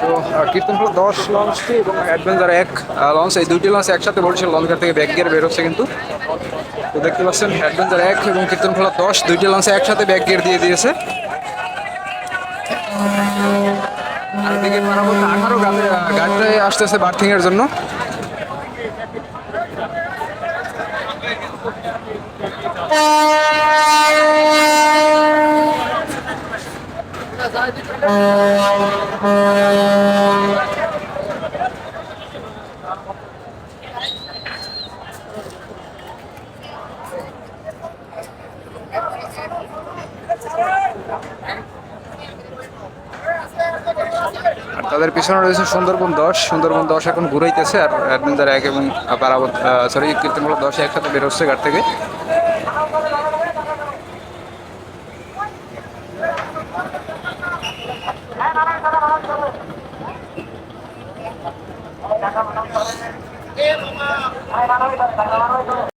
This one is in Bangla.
তো কীর্তনফল দশ লঞ্চটি এবং অ্যাডভেঞ্চার এক লঞ্চ। এই দুইটি লঞ্চ একসাথে বলছিল লঞ্চঘাট থেকে ব্যাগ গিয়ার বেরোচ্ছে কিন্তু। তো দেখতে পাচ্ছেন, অ্যাডভেঞ্চার এক এবং কীর্তনফল দশ, দুইটি লঞ্চে একসাথে ব্যাগ গিয়ার দিয়ে দিয়েছে। আর গাড়িটায় আসতেছে বার্থিং এর জন্য। আর তাদের পিছনে রয়েছে সুন্দরবন দশ। সুন্দরবন দশ এখন ঘুরাইতেছে আর অ্যাডভেঞ্চার এক এবং পারাবত সরি কীর্তনমূলক দশ একসাথে বেরোচ্ছে ঘাট থেকে। এ মামা